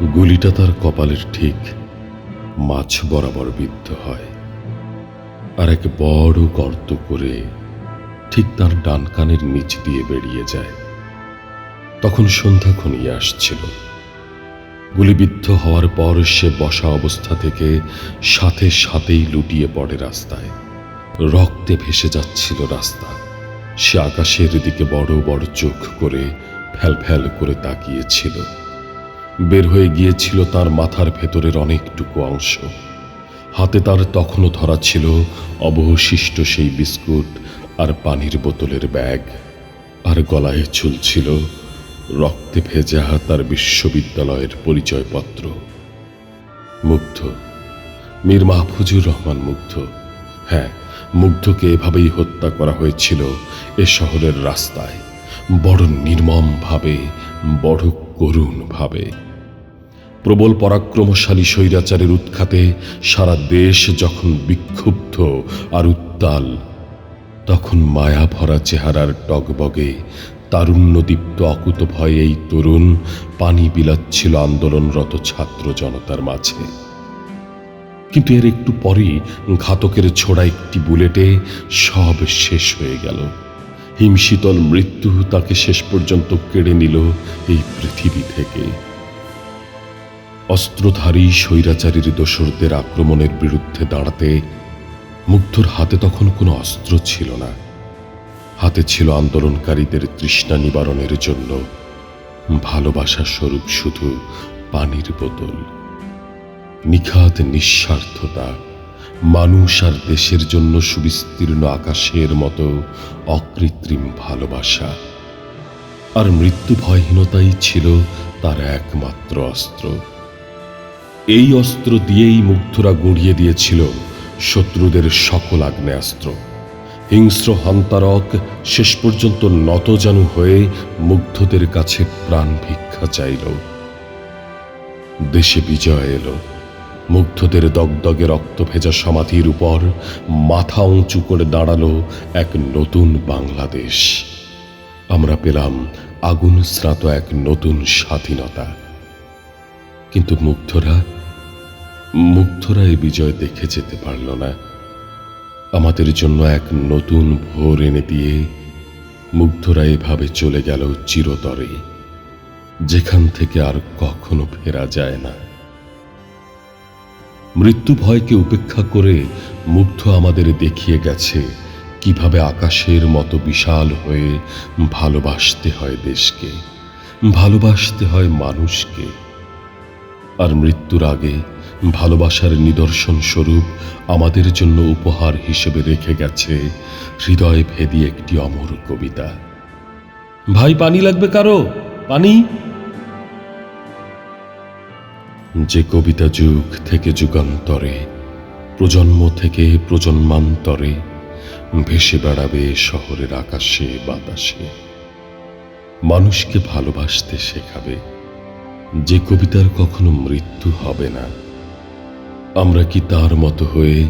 গুলিটা তার কপালের ঠিক মাছ বরাবর বিদ্ধ হয়। আর এক বড় গর্ত করে ঠিক তার ডান কানের নিচ দিয়ে বেরিয়ে যায়। তখন সন্ধ্যা ঘনিয়ে আসছিল। গুলিবিদ্ধ হওয়ার পর সে বসা অবস্থা থেকে সাথে সাথেই লুটিয়ে পড়ে রাস্তায়। রক্তে ভেসে যাচ্ছিল রাস্তা। সে আকাশের দিকে বড় বড় চোখ করে ফ্যাল ফ্যাল করে তাকিয়েছিল। বের হয়ে গিয়েছিল তার মাথার ভেতরের অনেকটুকু অংশ। হাতে তার তখনও ধরা ছিল অবশিষ্ট সেই বিস্কুট আর পানির বোতলের ব্যাগ। আর গলায় ঝুলছিল রক্তে ভেজা তার বিশ্ববিদ্যালয়ের পরিচয়পত্র। মুগ্ধ। মীর মাহফুজুর রহমান মুগ্ধ। হ্যাঁ মুগ্ধকে এভাবেই হত্যা করা হয়েছিল এ শহরের রাস্তায়। বড় নির্মম ভাবে বড় করুণ ভাবে প্রবল পরাক্রমশালী স্বৈরাচারের উৎখাতে সারা দেশ যখন বিক্ষুব্ধ আর উত্তাল, তখন মায়া ভরা চেহারার টগবগে তারুণ্যদীপ্ত অকুত ভয়ে এই তরুণ পানি বিলাচ্ছিল আন্দোলনরত ছাত্র জনতার মাঝে। কিন্তু এর একটু পরেই ঘাতকের ছোড়া একটি বুলেটে সব শেষ হয়ে গেল। হিমশীতল মৃত্যু তাকে শেষ পর্যন্ত কেড়ে নিল এই পৃথিবী থেকে। অস্ত্রধারী স্বৈরাচারীর দোসরদের আক্রমণের বিরুদ্ধে দাঁড়াতে মুগ্ধর হাতে তখন কোনো অস্ত্র ছিল না। হাতে ছিল আন্দোলনকারীদের তৃষ্ণা নিবারণের জন্য ভালোবাসা স্বরূপ শুধু পানির বোতল। নিখাত নিঃস্বার্থতা মানুষ আর দেশের জন্য সুবিস্তীর্ণ আকাশের মতো অকৃত্রিম ভালোবাসা। আর মৃত্যু ভয়হীনতাই ছিল তার একমাত্র অস্ত্র। এই অস্ত্র দিয়েই মুগ্ধরা গড়িয়ে দিয়েছিল শত্রুদের সকল আগ্নেয়াস্ত্র। হিংস্র হন্তারক শেষ পর্যন্ত নতজানু হয়ে মুগ্ধদের কাছে প্রাণ ভিক্ষা চাইল। দেশে বিজয় এলো। মুগ্ধদের দগদগে রক্ত ভেজা সমাধির উপর মাথা উঁচু করে দাঁড়াল এক নতুন বাংলাদেশ। আমরা পেলাম আগুন স্রাত এক নতুন স্বাধীনতা। কিন্তু মুগ্ধরা মুগ্ধরা এই বিজয় দেখে যেতে পারল না। আমাদের জন্য এক নতুন ভোর এনে দিয়ে মুগ্ধরা এভাবে চলে গেল চিরতরে, যেখান থেকে আর কখনো ফেরা যায় না। মৃত্যু ভয়কে উপেক্ষা করে মুগ্ধ আমাদের দেখিয়ে গেছে কীভাবে আকাশের মতো বিশাল হয়ে ভালোবাসতে হয় দেশকে, ভালোবাসতে হয় মানুষকে। আর মৃত্যুর আগে ভালোবাসার নিদর্শন স্বরূপ আমাদের জন্য উপহার হিসেবে রেখে গেছে হৃদয় ভেদি একটি অমর কবিতা। ভাই, পানি লাগবে কারও? পানি? যে কবিতা যুগ থেকে যুগান্তরে, প্রজন্ম থেকে প্রজন্মান্তরে ভেসে বেড়াবে শহরের আকাশে, বাতাসে। মানুষকে ভালোবাসতে শেখাবে যে কবিতার কখনো মৃত্যু হবে না। আমরা কি তার মতো হয়ে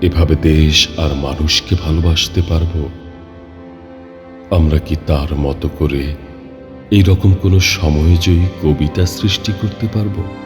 এভাবে দেশ আর মানুষকে ভালোবাসতে পারব? আমরা কি তার মতো করে এই রকম কোনো সময়জয়ী কবিতা সৃষ্টি করতে পারব?